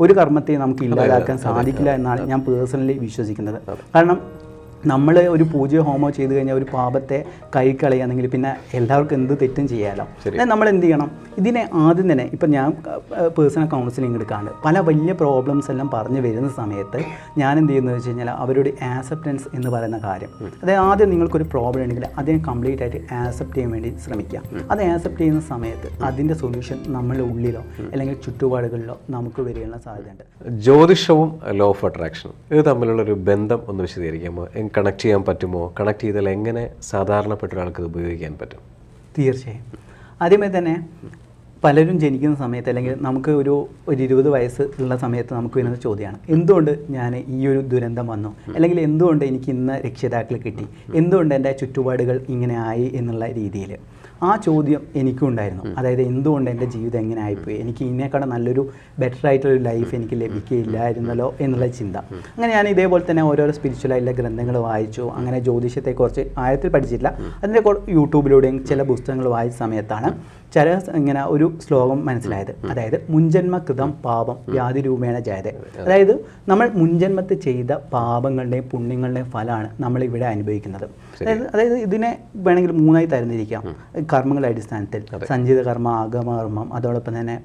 ഒരു കർമ്മത്തെയും നമുക്ക് ഇല്ലാതാക്കാൻ സാധിക്കില്ല എന്നാണ് ഞാൻ പേഴ്സണലി വിശ്വസിക്കുന്നത്. കാരണം നമ്മൾ ഒരു പൂജയോ ഹോമോ ചെയ്ത് കഴിഞ്ഞാൽ ഒരു പാപത്തെ കൈക്കളയുകയാണെങ്കിൽ പിന്നെ എല്ലാവർക്കും എന്ത് തെറ്റും ചെയ്യാമല്ലോ നമ്മൾ എന്ത് ചെയ്യണം? ഇതിനെ ആദ്യം തന്നെ ഇപ്പം ഞാൻ പേഴ്സണൽ കൗൺസിലിംഗ് എടുക്കാണ്ട് പല വലിയ പ്രോബ്ലംസ് എല്ലാം പറഞ്ഞു വരുന്ന സമയത്ത് ഞാൻ എന്ത് ചെയ്യുന്നത് വെച്ച് കഴിഞ്ഞാൽ അവരുടെ ആക്സെപ്റ്റൻസ് എന്ന് പറയുന്ന കാര്യം. അതായത് ആദ്യം നിങ്ങൾക്കൊരു പ്രോബ്ലം ഉണ്ടെങ്കിൽ അതിനെ കംപ്ലീറ്റ് ആയിട്ട് ആക്സെപ്റ്റ് ചെയ്യാൻ വേണ്ടി ശ്രമിക്കുക. അത് ആക്സെപ്റ്റ് ചെയ്യുന്ന സമയത്ത് അതിന്റെ സൊല്യൂഷൻ നമ്മളുടെ ഉള്ളിലോ അല്ലെങ്കിൽ ചുറ്റുപാടുകളിലോ നമുക്ക് വരികയുള്ള സാധ്യതയുണ്ട്. ജ്യോതിഷവും ലോ ഓഫ് അട്രാക്ഷനും ഇത് തമ്മിലുള്ള ഒരു ബന്ധം ഒന്ന് വിശദീകരിക്കാമോ? കണക്ട് ചെയ്യാൻ പറ്റുമോ? കണക്ട് ചെയ്താൽ എങ്ങനെ സാധാരണപ്പെട്ട ഒരാൾക്ക് ഉപയോഗിക്കാൻ പറ്റും? തീർച്ചയായും. ആദ്യമേ തന്നെ പലരും ജനിക്കുന്ന സമയത്ത് അല്ലെങ്കിൽ നമുക്ക് ഒരു ഒരു ഇരുപത് വയസ്സ് ഉള്ള സമയത്ത് നമുക്ക് വരുന്ന ചോദ്യമാണ്. എന്തുകൊണ്ട് ഞാൻ ഈ ഒരു ദുരന്തം വന്നു? അല്ലെങ്കിൽ എന്തുകൊണ്ട് എനിക്ക് ഇന്ന് രക്ഷിതാക്കൾ കിട്ടി? എന്തുകൊണ്ട് എന്റെ ചുറ്റുപാടുകൾ ഇങ്ങനെ ആയി എന്നുള്ള രീതിയിൽ? ആ ചോദ്യം എനിക്കും ഉണ്ടായിരുന്നു അതായത് എന്തുകൊണ്ട് എന്റെ ജീവിതം എങ്ങനെ ആയിപ്പോയി? എനിക്ക് ഇതിനേക്കാളും നല്ലൊരു ബെറ്റർ ആയിട്ടുള്ള ലൈഫ് എനിക്ക് ലഭിക്കില്ലായിരുന്നല്ലോ എന്നുള്ള ചിന്ത. അങ്ങനെ ഞാൻ ഇതേപോലെ തന്നെ ഓരോരോ സ്പിരിച്വൽ ആയിട്ടുള്ള ഗ്രന്ഥങ്ങൾ വായിച്ചു. അങ്ങനെ ജ്യോതിഷത്തെക്കുറിച്ച് ആഴത്തിൽ പഠിച്ചിട്ടില്ല. അതിന്റെ യൂട്യൂബിലൂടെയും ചില പുസ്തകങ്ങൾ വായിച്ച സമയത്താണ് ചില ഇങ്ങനെ ഒരു ശ്ലോകം മനസ്സിലായത്. അതായത് മുൻജന്മകൃതം പാപം വ്യാധി രൂപേണ ജയത. അതായത് നമ്മൾ മുൻജന്മത്ത് ചെയ്ത പാപങ്ങളുടെയും പുണ്യങ്ങളുടെയും ഫലമാണ് നമ്മൾ ഇവിടെ അനുഭവിക്കുന്നത് അതായത് അതായത് ഇതിനെ വേണമെങ്കിൽ മൂന്നായി തരംതിരിക്കാം. കർമ്മങ്ങളുടെ അടിസ്ഥാനത്തിൽ സഞ്ചിത കർമ്മ ആഗമ കർമ്മം അതോടൊപ്പം തന്നെ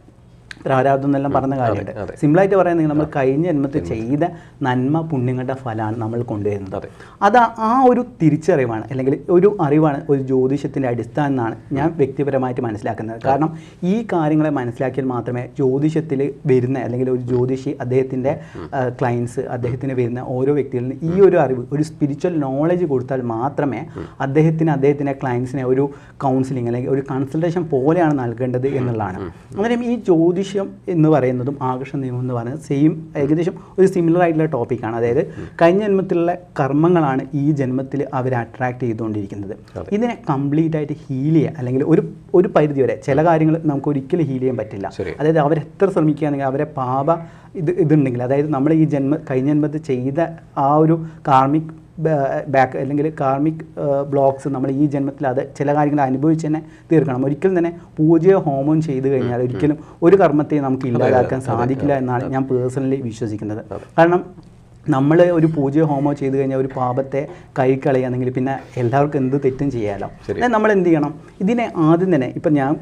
പ്രാരാബ്ദം എന്നെല്ലാം പറഞ്ഞ കാര്യമുണ്ട്. സിമ്പിളായിട്ട് പറയുന്നത് നമ്മൾ കഴിഞ്ഞ ജന്മത്തിൽ ചെയ്ത നന്മ പുണ്യങ്ങളുടെ ഫലമാണ് നമ്മൾ കൊണ്ടുവരുന്നത്. അത്. ആ ഒരു തിരിച്ചറിവാണ് അല്ലെങ്കിൽ ഒരു അറിവാണ് ഒരു ജ്യോതിഷത്തിന്റെ അടിസ്ഥാനമാണ് എന്നാണ് ഞാൻ വ്യക്തിപരമായിട്ട് മനസ്സിലാക്കുന്നത്. കാരണം ഈ കാര്യങ്ങളെ മനസ്സിലാക്കിയാൽ മാത്രമേ ജ്യോതിഷത്തിൽ വരുന്ന അല്ലെങ്കിൽ ഒരു ജ്യോതിഷി അദ്ദേഹത്തിന്റെ ക്ലയൻസ് അദ്ദേഹത്തിന് വരുന്ന ഓരോ വ്യക്തികളിലും ഈ ഒരു അറിവ് ഒരു സ്പിരിച്വൽ നോളജ് കൊടുത്താൽ മാത്രമേ അദ്ദേഹത്തിന് അദ്ദേഹത്തിന്റെ ക്ലയൻസിനെ ഒരു കൗൺസിലിംഗ് അല്ലെങ്കിൽ ഒരു കൺസൾട്ടേഷൻ പോലെയാണ് നൽകേണ്ടത് എന്നുള്ളതാണ്. അന്നേരം ഈ ജ്യോതിഷം എന്ന് പറയുന്നതും ആകർഷണ നിയമം എന്ന് പറയുന്നത് സെയിം ഏകദേശം ഒരു സിമിലർ ആയിട്ടുള്ള ടോപ്പിക്കാണ് അതായത് കഴിഞ്ഞ ജന്മത്തിലുള്ള കർമ്മങ്ങളാണ് ഈ ജന്മത്തിൽ അവർ അട്രാക്ട് ചെയ്തുകൊണ്ടിരിക്കുന്നത്. ഇതിനെ കംപ്ലീറ്റ് ആയിട്ട് ഹീൽ ചെയ്യുക അല്ലെങ്കിൽ ഒരു ഒരു പരിധി വരെ ചില കാര്യങ്ങൾ നമുക്ക് ഒരിക്കലും ഹീൽ ചെയ്യാൻ പറ്റില്ല. അതായത് അവരെത്ര ശ്രമിക്കുകയാണെങ്കിൽ അവരെ പാപ ഇത് ഇതുണ്ടെങ്കിൽ അതായത് നമ്മൾ ഈ ജന്മ കഴിഞ്ഞ ജന്മത്തിൽ ചെയ്ത ആ ഒരു കാർമിക് ബാക്ക് അല്ലെങ്കിൽ കാർമിക് ബ്ലോക്സ് നമ്മൾ ഈ ജന്മത്തിൽ അത് ചില കാര്യങ്ങൾ അനുഭവിച്ച് തന്നെ തീർക്കണം. ഒരിക്കലും തന്നെ പൂജയോ ഹോമം ചെയ്തു കഴിഞ്ഞാൽ ഒരിക്കലും ഒരു കർമ്മത്തെ നമുക്ക് ഇല്ലാതാക്കാൻ സാധിക്കില്ല എന്നാണ് ഞാൻ പേഴ്സണലി വിശ്വസിക്കുന്നത്. കാരണം നമ്മൾ ഒരു പൂജ ഹോമോ ചെയ്ത് കഴിഞ്ഞാൽ ഒരു പാപത്തെ കൈക്കളയുകയാണെങ്കിൽ പിന്നെ എല്ലാവർക്കും എന്ത് തെറ്റും ചെയ്യാമല്ലോ നമ്മൾ എന്ത് ചെയ്യണം? ഇതിനെ ആദ്യം തന്നെ ഇപ്പം ഞാൻ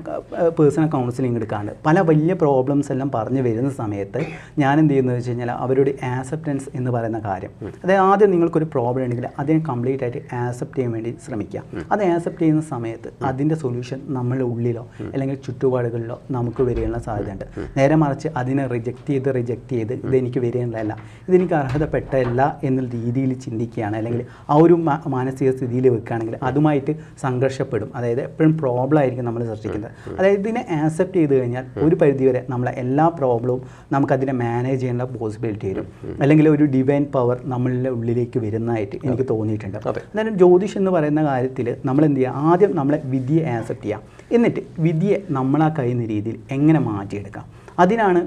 പേഴ്സണൽ കൗൺസിലിംഗ് എടുക്കാണ്ട് പല വലിയ പ്രോബ്ലംസ് എല്ലാം പറഞ്ഞു വരുന്ന സമയത്ത് ഞാൻ എന്ത് ചെയ്യുന്നത് വെച്ച് കഴിഞ്ഞാൽ അവരുടെ ആക്സെപ്റ്റൻസ് എന്ന് പറയുന്ന കാര്യം. അതായത് ആദ്യം നിങ്ങൾക്കൊരു പ്രോബ്ലം ഉണ്ടെങ്കിൽ അതിനെ കംപ്ലീറ്റ് ആയിട്ട് ആക്സെപ്റ്റ് ചെയ്യാൻ വേണ്ടി ശ്രമിക്കുക. അത് ആക്സെപ്റ്റ് ചെയ്യുന്ന സമയത്ത് അതിന്റെ സൊല്യൂഷൻ നമ്മളുടെ ഉള്ളിലോ അല്ലെങ്കിൽ ചുറ്റുപാടുകളിലോ നമുക്ക് വരികയുള്ള സാധ്യതയുണ്ട്. നേരെ മറിച്ച് അതിനെ റിജക്റ്റ് ചെയ്ത് റിജക്റ്റ് ചെയ്ത് ഇതെനിക്ക് വരികയുള്ളതല്ല ഇതെനിക്ക് അർഹതപ്പെട്ടതല്ല എന്ന രീതിയിൽ ചിന്തിക്കുകയാണ്. അല്ലെങ്കിൽ ആ ഒരു മാനസിക സ്ഥിതിയിൽ വെക്കുകയാണെങ്കിൽ അതുമായിട്ട് സംഘർഷപ്പെടും. അതായത് എപ്പോഴും പ്രോബ്ലം ആയിരിക്കും നമ്മൾ സൃഷ്ടിക്കുന്നത് അതായത് ഇതിനെ ആക്സെപ്റ്റ് ചെയ്ത് കഴിഞ്ഞാൽ ഒരു പരിധിവരെ നമ്മളെ എല്ലാ പ്രോബ്ലവും നമുക്കതിനെ മാനേജ് ചെയ്യാനുള്ള പോസിബിലിറ്റി വരും. അല്ലെങ്കിൽ ഒരു ഡിവൈൻ പവർ നമ്മളുടെ ഉള്ളിലേക്ക് വരുന്നതായിട്ട് എനിക്ക് തോന്നിയിട്ടുണ്ട്. അതായത് ജ്യോതിഷ് എന്ന് പറയുന്ന കാര്യത്തിൽ നമ്മൾ എന്ത് ചെയ്യുക? ആദ്യം നമ്മളെ വിധിയെ ആക്സെപ്റ്റ് ചെയ്യാം എന്നിട്ട് വിധിയെ നമ്മളാ കഴിയുന്ന രീതിയിൽ എങ്ങനെ മാറ്റിയെടുക്കാം? അതിനാണ്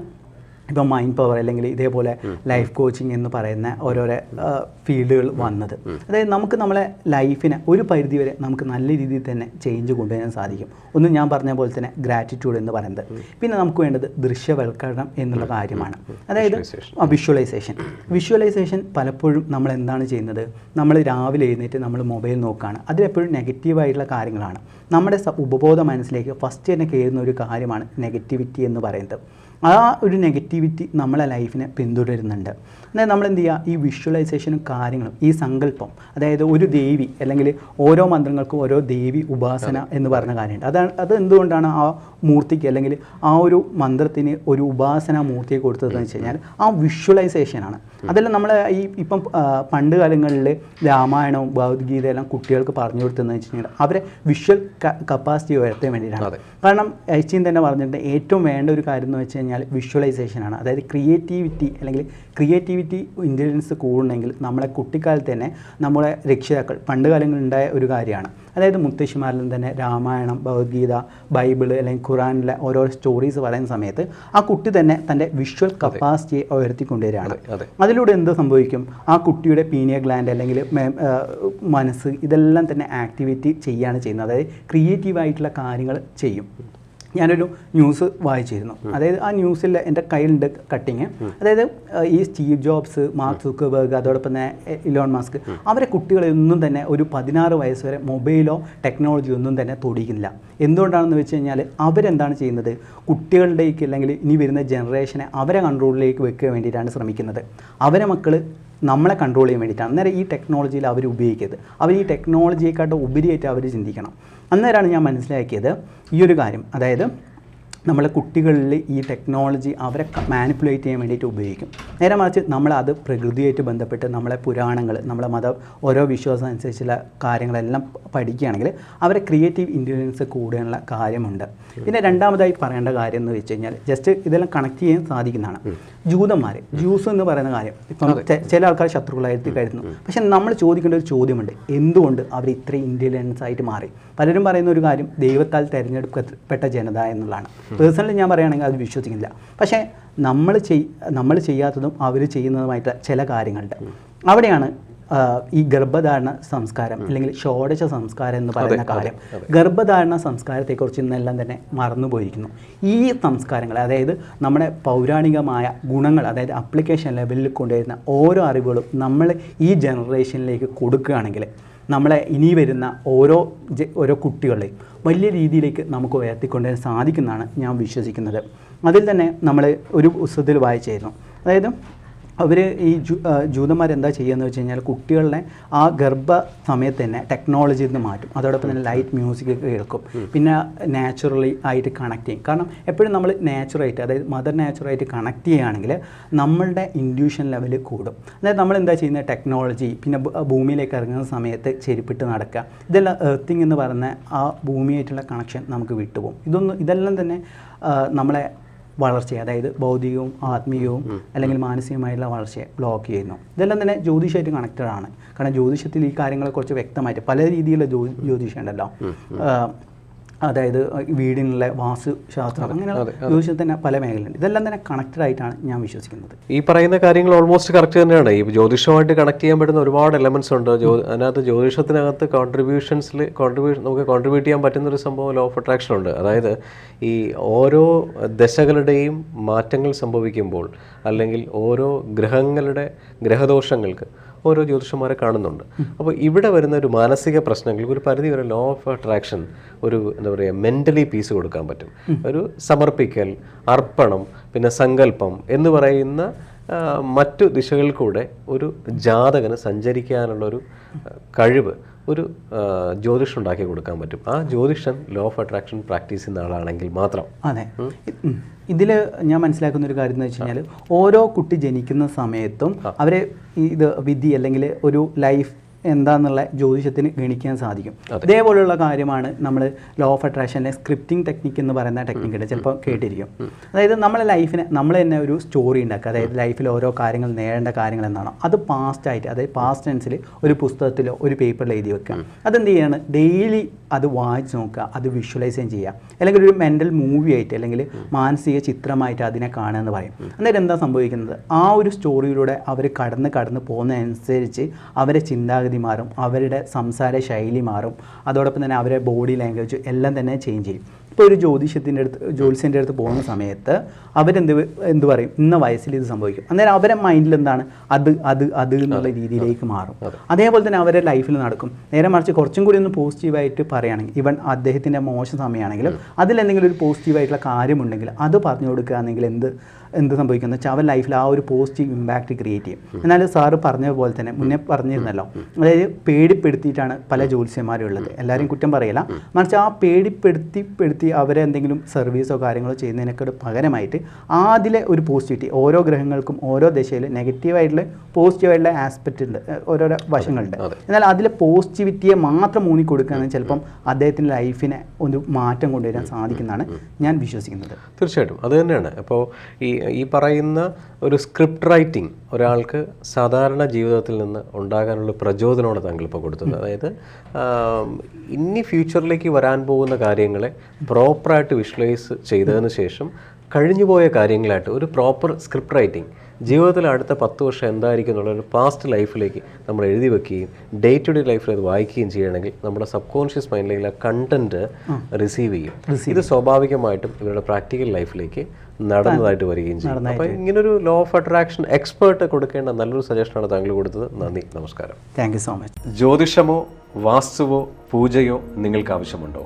ഇപ്പം മൈൻഡ് പവർ അല്ലെങ്കിൽ ഇതേപോലെ ലൈഫ് കോച്ചിങ് എന്ന് പറയുന്ന ഓരോരോ ഫീൽഡുകൾ വന്നത്. അതായത് നമുക്ക് നമ്മളെ ലൈഫിനെ ഒരു പരിധി വരെ നമുക്ക് നല്ല രീതിയിൽ തന്നെ ചേഞ്ച് കൊണ്ടുവരാൻ സാധിക്കും. ഒന്ന് ഞാൻ പറഞ്ഞ പോലെ തന്നെ ഗ്രാറ്റിറ്റ്യൂഡ് എന്ന് പറയുന്നത്. പിന്നെ നമുക്ക് വേണ്ടത് ദൃശ്യവൽക്കരണം എന്നുള്ള കാര്യമാണ്. അതായത് വിഷ്വലൈസേഷൻ വിഷ്വലൈസേഷൻ പലപ്പോഴും നമ്മൾ എന്താണ് ചെയ്യുന്നത്? നമ്മൾ രാവിലെ എഴുന്നേറ്റ് നമ്മൾ മൊബൈൽ നോക്കുകയാണ്. അതിലെപ്പോഴും നെഗറ്റീവായിട്ടുള്ള കാര്യങ്ങളാണ്. നമ്മുടെ ഉപബോധ മനസ്സിലേക്ക് ഫസ്റ്റ് തന്നെ കയറുന്ന ഒരു കാര്യമാണ് നെഗറ്റിവിറ്റി എന്ന് പറയുന്നത്. ആ ഒരു നെഗറ്റിവിറ്റി നമ്മളെ ലൈഫിനെ പിന്തുടരുന്നുണ്ട്. അതായത് നമ്മൾ എന്ത് ചെയ്യുക ഈ വിഷ്വലൈസേഷനും കാര്യങ്ങളും ഈ സങ്കല്പം അതായത് ഒരു ദേവി അല്ലെങ്കിൽ ഓരോ മന്ത്രങ്ങൾക്കും ഓരോ ദേവി ഉപാസന എന്ന് പറഞ്ഞ കാര്യമുണ്ട്. അതാണ് അത് എന്തുകൊണ്ടാണ് ആ മൂർത്തിക്ക് അല്ലെങ്കിൽ ആ ഒരു മന്ത്രത്തിന് ഒരു ഉപാസന മൂർത്തിയെ കൊടുത്തതെന്ന് വെച്ച് കഴിഞ്ഞാൽ ആ വിഷ്വലൈസേഷനാണ് അതെല്ലാം നമ്മൾ ഈ ഇപ്പം പണ്ട് കാലങ്ങളിൽ രാമായണവും ഭഗവത്ഗീത എല്ലാം കുട്ടികൾക്ക് പറഞ്ഞു കൊടുത്തതെന്ന് വെച്ച് കഴിഞ്ഞാൽ അവരെ വിഷ്വൽ കപ്പാസിറ്റി ഉയർത്താൻ വേണ്ടിയിട്ടാണ്. കാരണം ഐച്ചിൻ തന്നെ പറഞ്ഞിട്ടുണ്ട് ഏറ്റവും വേണ്ട ഒരു കാര്യം എന്ന് വെച്ച് കഴിഞ്ഞാൽ വിഷ്വലൈസേഷനാണ് അതായത് ക്രിയേറ്റിവിറ്റി അല്ലെങ്കിൽ ക്രിയേറ്റിവിറ്റി ഇന്റലിജൻസ് കൂടണമെങ്കിൽ നമ്മളെ കുട്ടിക്കാലത്ത് തന്നെ നമ്മളെ രക്ഷിതാക്കൾ പണ്ട് കാലങ്ങളുണ്ടായ ഒരു കാര്യമാണ്. അതായത് മുത്തശ്ശിമാരിലും തന്നെ രാമായണം ഭഗവത്ഗീത ബൈബിൾ അല്ലെങ്കിൽ ഖുറാനിലെ ഓരോ സ്റ്റോറീസ് പറയുന്ന സമയത്ത് ആ കുട്ടി തന്നെ തന്റെ വിഷ്വൽ കപ്പാസിറ്റിയെ ഉയർത്തിക്കൊണ്ടുവരികയാണ്. അതെ. അതിലൂടെ എന്ത് സംഭവിക്കും? ആ കുട്ടിയുടെ പീനിയ ഗ്ലാൻഡ് അല്ലെങ്കിൽ മനസ്സ് ഇതെല്ലാം തന്നെ ആക്ടിവിറ്റി ചെയ്യുകയാണ് ചെയ്യുന്നത്. അതായത് ക്രിയേറ്റീവായിട്ടുള്ള കാര്യങ്ങൾ ചെയ്യും. ഞാനൊരു ന്യൂസ് വായിച്ചിരുന്നു. അതായത് ആ ന്യൂസിൽ എന്റെ കയ്യിലുണ്ട് കട്ടിങ്. അതായത് ഈ സ്റ്റീവ് ജോബ്സ് മാർക്ക് സുക്കർബർഗ് അതോടൊപ്പം തന്നെ ഇലോൺ മാസ്ക് അവരെ കുട്ടികളെ ഒന്നും തന്നെ ഒരു പതിനാറ് വയസ്സ് വരെ മൊബൈലോ ടെക്നോളജിയോ ഒന്നും തന്നെ തൊടിയില്ല എന്തുകൊണ്ടാണെന്ന് വെച്ച് കഴിഞ്ഞാൽ അവരെന്താണ് ചെയ്യുന്നത്? കുട്ടികളുടേക്ക് അല്ലെങ്കിൽ ഇനി വരുന്ന ജനറേഷനെ അവരെ കൺട്രോളിലേക്ക് വെക്കാൻ വേണ്ടിയിട്ടാണ് ശ്രമിക്കുന്നത്. അവരെ മക്കൾ നമ്മളെ കൺട്രോൾ ചെയ്യാൻ വേണ്ടിയിട്ടാണ്. അന്നേരം ഈ ടെക്നോളജിയിൽ അവർ ഉപയോഗിക്കരുത്. അവർ ഈ ടെക്നോളജിയെക്കാട്ട് ഉപരിയായിട്ട് അവർ ചിന്തിക്കണം. അന്നേരമാണ് ഞാൻ മനസ്സിലാക്കിയത് ഈ ഒരു കാര്യം. അതായത് നമ്മളെ കുട്ടികളിൽ ഈ ടെക്നോളജി അവരെ മാനിപ്പുലേറ്റ് ചെയ്യാൻ വേണ്ടിയിട്ട് ഉപയോഗിക്കും. നേരെ മറിച്ച് നമ്മളത് പ്രകൃതിയായിട്ട് ബന്ധപ്പെട്ട് നമ്മളെ പുരാണങ്ങൾ നമ്മളെ മത ഓരോ വിശ്വാസം അനുസരിച്ചുള്ള കാര്യങ്ങളെല്ലാം പഠിക്കുകയാണെങ്കിൽ അവരെ ക്രിയേറ്റീവ് ഇന്റലിജൻസ് കൂടാനുള്ള കാര്യമുണ്ട്. പിന്നെ രണ്ടാമതായി പറയേണ്ട കാര്യം എന്ന് വെച്ച് കഴിഞ്ഞാൽ ജസ്റ്റ് ഇതെല്ലാം കണക്ട് ചെയ്യാൻ സാധിക്കുന്നതാണ്. ജൂതന്മാർ ജ്യൂസ് എന്ന് പറയുന്ന കാര്യം ഇപ്പം ചില ആൾക്കാർ ശത്രുക്കളായിട്ട് കരുതുന്നു. പക്ഷെ നമ്മൾ ചോദിക്കേണ്ട ഒരു ചോദ്യമുണ്ട്. എന്തുകൊണ്ട് അവർ ഇത്രയും ഇന്റലിജൻസ് ആയിട്ട് മാറി? പലരും പറയുന്ന ഒരു കാര്യം ദൈവത്താൽ തിരഞ്ഞെടുക്കപ്പെട്ട ജനത എന്നുള്ളതാണ്. പേഴ്സണലി ഞാൻ പറയുകയാണെങ്കിൽ അത് വിശ്വസിക്കുന്നില്ല. പക്ഷേ നമ്മൾ ചെയ് നമ്മൾ ചെയ്യാത്തതും അവർ ചെയ്യുന്നതുമായിട്ട് ചില കാര്യങ്ങളുണ്ട്. അവിടെയാണ് ഈ ഗർഭധാരണ സംസ്കാരം അല്ലെങ്കിൽ ഷോഡശ സംസ്കാരം എന്ന് പറയുന്ന കാര്യം ഗർഭധാരണ സംസ്കാരത്തെക്കുറിച്ച് ഇന്നെല്ലാം തന്നെ മറന്നുപോയിരിക്കുന്നു. ഈ സംസ്കാരങ്ങൾ അതായത് നമ്മുടെ പൗരാണികമായ ഗുണങ്ങൾ അതായത് അപ്ലിക്കേഷൻ ലെവലിൽ കൊണ്ടുവരുന്ന ഓരോ അറിവുകളും നമ്മൾ ഈ ജനറേഷനിലേക്ക് കൊടുക്കുകയാണെങ്കിൽ നമ്മളെ ഇനി വരുന്ന ഓരോ ഓരോ കുട്ടികളെയും വലിയ രീതിയിലേക്ക് നമുക്ക് ഉയർത്തിക്കൊണ്ടുവരാൻ സാധിക്കുന്നതാണ് ഞാൻ വിശ്വസിക്കുന്നത്. അതിൽ തന്നെ നമ്മൾ ഒരു പുസ്തകത്തിൽ വായിച്ചായിരുന്നു. അതായത് അവർ ഈ ജൂതന്മാർ എന്താ ചെയ്യുകയെന്ന് വെച്ച് കഴിഞ്ഞാൽ കുട്ടികളെ ആ ഗർഭ സമയത്ത് തന്നെ ടെക്നോളജിയിൽ നിന്ന് മാറ്റും. അതോടൊപ്പം തന്നെ ലൈറ്റ് മ്യൂസിക് കേൾക്കും. പിന്നെ നാച്ചുറലി ആയിട്ട് കണക്ട് ചെയ്യും. കാരണം എപ്പോഴും നമ്മൾ നാച്ചുറായിട്ട് അതായത് മദർ നാച്ചുറായിട്ട് കണക്ട് ചെയ്യുകയാണെങ്കിൽ നമ്മളുടെ ഇൻഡ്യൂഷൻ ലെവൽ കൂടും. അതായത് നമ്മൾ എന്താ ചെയ്യുന്നത് ടെക്നോളജി പിന്നെ ഭൂമിയിലേക്ക് ഇറങ്ങുന്ന സമയത്ത് ചെരുപ്പിട്ട് നടക്കുക. ഇതെല്ലാം എർത്തിങ് എന്ന് പറയുന്ന ആ ഭൂമിയായിട്ടുള്ള കണക്ഷൻ നമുക്ക് വിട്ടുപോകും. ഇതൊന്നും ഇതെല്ലാം തന്നെ നമ്മളെ വളർച്ചയെ അതായത് ഭൗതികവും ആത്മീയവും അല്ലെങ്കിൽ മാനസികമായിട്ടുള്ള വളർച്ചയെ ബ്ലോക്ക് ചെയ്യുന്നു. ഇതെല്ലാം തന്നെ ജ്യോതിഷമായിട്ട് കണക്റ്റഡ് ആണ്. കാരണം ജ്യോതിഷത്തിൽ ഈ കാര്യങ്ങളെക്കുറിച്ച് വ്യക്തമായിട്ട് പല രീതിയിലുള്ള ജ്യോതിഷമുണ്ടല്ലോ. ജ്യോതിഷം ഉണ്ടല്ലോ ആ, അതായത് വീടിനുള്ള വാസ്തുശാസ്ത്രം അങ്ങനെയുള്ള ജ്യോതിഷത്തിൽ തന്നെ പല മേഖലയുണ്ട്. ഇതെല്ലാം തന്നെ കണക്റ്റഡ് ആയിട്ടാണ് ഞാൻ വിശ്വസിക്കുന്നത്. ഈ പറയുന്ന കാര്യങ്ങൾ ഓൾമോസ്റ്റ് കറക്റ്റ് തന്നെയാണ്. ഈ ജ്യോതിഷമായിട്ട് കണക്ട് ചെയ്യാൻ പറ്റുന്ന ഒരുപാട് എലമെന്റ്സ് ഉണ്ട്. അതിനകത്ത് ജ്യോതിഷത്തിനകത്ത് കോൺട്രിബ്യൂഷൻസിൽ കോൺട്രിബ്യൂഷൻ നമുക്ക് കോൺട്രിബ്യൂട്ട് ചെയ്യാൻ പറ്റുന്ന ഒരു സംഭവം ലോ ഓഫ് അട്രാക്ഷൻ ഉണ്ട്. അതായത് ഈ ഓരോ ദശകളുടെയും മാറ്റങ്ങൾ സംഭവിക്കുമ്പോൾ അല്ലെങ്കിൽ ഓരോ ഗ്രഹങ്ങളുടെ ഗ്രഹദോഷങ്ങൾക്ക് ഓരോ ജ്യോതിഷന്മാരെ കാണുന്നുണ്ട്. അപ്പോൾ ഇവിടെ വരുന്ന ഒരു മാനസിക പ്രശ്നങ്ങൾക്ക് ഒരു പരിധി വരെ ലോ ഓഫ് അട്രാക്ഷൻ ഒരു എന്താ പറയുക മെന്റലി പീസ് കൊടുക്കാൻ പറ്റും. ഒരു സമർപ്പിക്കൽ അർപ്പണം പിന്നെ സങ്കല്പം എന്ന് പറയുന്ന മറ്റു ദിശകളിൽ കൂടെ ഒരു ജാതകന് സഞ്ചരിക്കാനുള്ള ഒരു ആ, കഴിവ് ഒരു ജ്യോതിഷം ഉണ്ടാക്കി കൊടുക്കാൻ പറ്റും. ആ ജ്യോതിഷൻ ലോ ഓഫ് അട്രാക്ഷൻ പ്രാക്ടീസ് ചെയ്യുന്ന ആളാണെങ്കിൽ മാത്രം. അതെ. ഇതിൽ ഞാൻ മനസ്സിലാക്കുന്ന ഒരു കാര്യം എന്ന് വെച്ച് കഴിഞ്ഞാൽ ഓരോ കുട്ടി ജനിക്കുന്ന സമയത്തും അവരെ ഈ ഇത് വിധി അല്ലെങ്കിൽ ഒരു ലൈഫ് എന്താന്നുള്ള ജ്യോതിഷത്തിന് ഗണിക്കാൻ സാധിക്കും. ഇതേപോലെയുള്ള കാര്യമാണ് നമ്മൾ ലോ ഓഫ് അട്രാക്ഷനിലെ സ്ക്രിപ്റ്റിംഗ് ടെക്നിക്ക് എന്ന് പറയുന്ന ടെക്നിക്ക് ഉണ്ട് ചിലപ്പോൾ കേട്ടിരിക്കും. അതായത് നമ്മളെ ലൈഫിനെ നമ്മൾ തന്നെ ഒരു സ്റ്റോറി ഉണ്ടാക്കുക. അതായത് ലൈഫിൽ ഓരോ കാര്യങ്ങൾ നേടേണ്ട കാര്യങ്ങൾ എന്താണോ അത് പാസ്റ്റ് ആയിട്ട് അതായത് പാസ്റ്റ് ടെൻസിൽ ഒരു പുസ്തകത്തിലോ ഒരു പേപ്പറിൽ എഴുതി വെക്കുക. അതെന്ത് ചെയ്യാണ്? ഡെയിലി അത് വായിച്ച് നോക്കുക അത് വിഷ്വലൈസ് ചെയ്യുക. അല്ലെങ്കിൽ ഒരു മെന്റൽ മൂവി ആയിട്ട് അല്ലെങ്കിൽ മാനസിക ചിത്രമായിട്ട് അതിനെ കാണുക എന്ന് പറയും. അന്നേരം എന്താ സംഭവിക്കുന്നത്? ആ ഒരു സ്റ്റോറിയിലൂടെ അവർ കടന്ന് കടന്ന് പോകുന്നതനുസരിച്ച് അവരെ ചിന്താഗതി മാറും അവരുടെ സംസാര ശൈലി മാറും അതോടൊപ്പം തന്നെ അവരുടെ ബോഡി ലാംഗ്വേജ് എല്ലാം തന്നെ ചേഞ്ച് ചെയ്യും. ഇപ്പോൾ ഒരു ജ്യോതിഷത്തിന്റെ അടുത്ത് ജ്യോത്സ്യന്റെ അടുത്ത് പോകുന്ന സമയത്ത് അവരെന്ത് എന്ത് പറയും? ഇന്ന വയസ്സിൽ ഇത് സംഭവിക്കും. അന്നേരം അവരെ മൈൻഡിൽ എന്താണ്? അത് അത് അത് എന്നുള്ള രീതിയിലേക്ക് മാറും. അതേപോലെ തന്നെ അവരെ ലൈഫിൽ നടക്കും. നേരെ മറിച്ച് കുറച്ചും കൂടി ഒന്ന് പോസിറ്റീവായിട്ട് പറയുകയാണെങ്കിൽ ഇവൻ അദ്ദേഹത്തിന്റെ മോശം സമയമാണെങ്കിലും അതിലെന്തെങ്കിലും ഒരു പോസിറ്റീവായിട്ടുള്ള കാര്യമുണ്ടെങ്കിൽ അത് പറഞ്ഞു കൊടുക്കുകയാണെങ്കിൽ എന്ത് എന്ത് സംഭവിക്കുന്നത് വെച്ചാൽ അവൻ ലൈഫിൽ ആ ഒരു പോസിറ്റീവ് ഇമ്പാക്റ്റ് ക്രിയേറ്റ് ചെയ്യും. എന്നാൽ സാറ് പറഞ്ഞ പോലെ തന്നെ മുന്നേ പറഞ്ഞിരുന്നല്ലോ അതായത് പേടിപ്പെടുത്തിയിട്ടാണ് പല ജ്യോത്സ്യന്മാരും ഉള്ളത്. എല്ലാവരും കുറ്റം പറയില്ല മറിച്ച് ആ പേടിപ്പെടുത്തി പെടുത്തി അവരെ എന്തെങ്കിലും സർവീസോ കാര്യങ്ങളോ ചെയ്യുന്നതിനൊക്കെ പകരമായിട്ട് ആദ്യത്തെ ഒരു പോസിറ്റിവിറ്റി ഓരോ ഗ്രഹങ്ങൾക്കും ഓരോ ദിശയിലും നെഗറ്റീവായിട്ടുള്ള പോസിറ്റീവായിട്ടുള്ള ആസ്പെക്റ്റ് ഉണ്ട് ഓരോരോ വശങ്ങളുണ്ട്. എന്നാൽ അതിലെ പോസിറ്റിവിറ്റിയെ മാത്രം ഊന്നി കൊടുക്കുകയാണെങ്കിൽ ചിലപ്പം അദ്ദേഹത്തിന്റെ ലൈഫിനെ ഒരു മാറ്റം കൊണ്ടുവരാൻ സാധിക്കുന്നതാണ് ഞാൻ വിശ്വസിക്കുന്നത്. തീർച്ചയായിട്ടും. അത് തന്നെയാണ്. അപ്പോൾ ഈ ഈ പറയുന്ന ഒരു സ്ക്രിപ്റ്റ് റൈറ്റിംഗ് ഒരാൾക്ക് സാധാരണ ജീവിതത്തിൽ നിന്ന് ഉണ്ടാകാനുള്ള പ്രചോദനമാണ് താങ്കൾ ഇപ്പോൾ കൊടുത്തത്. അതായത് ഇനി ഫ്യൂച്ചറിലേക്ക് വരാൻ പോകുന്ന കാര്യങ്ങളെ പ്രോപ്പറായിട്ട് വിഷ്വലൈസ് ചെയ്തതിന് ശേഷം കഴിഞ്ഞുപോയ കാര്യങ്ങളായിട്ട് ഒരു പ്രോപ്പർ സ്ക്രിപ്റ്റ് റൈറ്റിംഗ് ജീവിതത്തിൽ അടുത്ത പത്ത് വർഷം എന്തായിരിക്കും എന്നുള്ള ഒരു പാസ്റ്റ് ലൈഫിലേക്ക് നമ്മൾ എഴുതി വെക്കുകയും ഡേ ടു ഡേ ലൈഫിൽ അത് വായിക്കുകയും ചെയ്യണമെങ്കിൽ നമ്മുടെ സബ് കോൺഷ്യസ് മൈൻഡിലേക്ക് ആ കണ്ടന്റ് റിസീവ് ചെയ്യും. ഇത് സ്വാഭാവികമായിട്ടും ഇവരുടെ പ്രാക്ടിക്കൽ ലൈഫിലേക്ക് നടന്നതായിട്ട് വരികയും ചെയ്യും. അപ്പോൾ ഇങ്ങനൊരു ലോ ഓഫ് അട്രാക്ഷൻ എക്സ്പേർട്ട് കൊടുക്കേണ്ട നല്ലൊരു സജഷനാണ് താങ്കൾ കൊടുത്തത്. നന്ദി നമസ്കാരം. താങ്ക് യു സോ മച്ച് ജ്യോതിഷമോ വാസ്തുവോ പൂജയോ നിങ്ങൾക്ക് ആവശ്യമുണ്ടോ?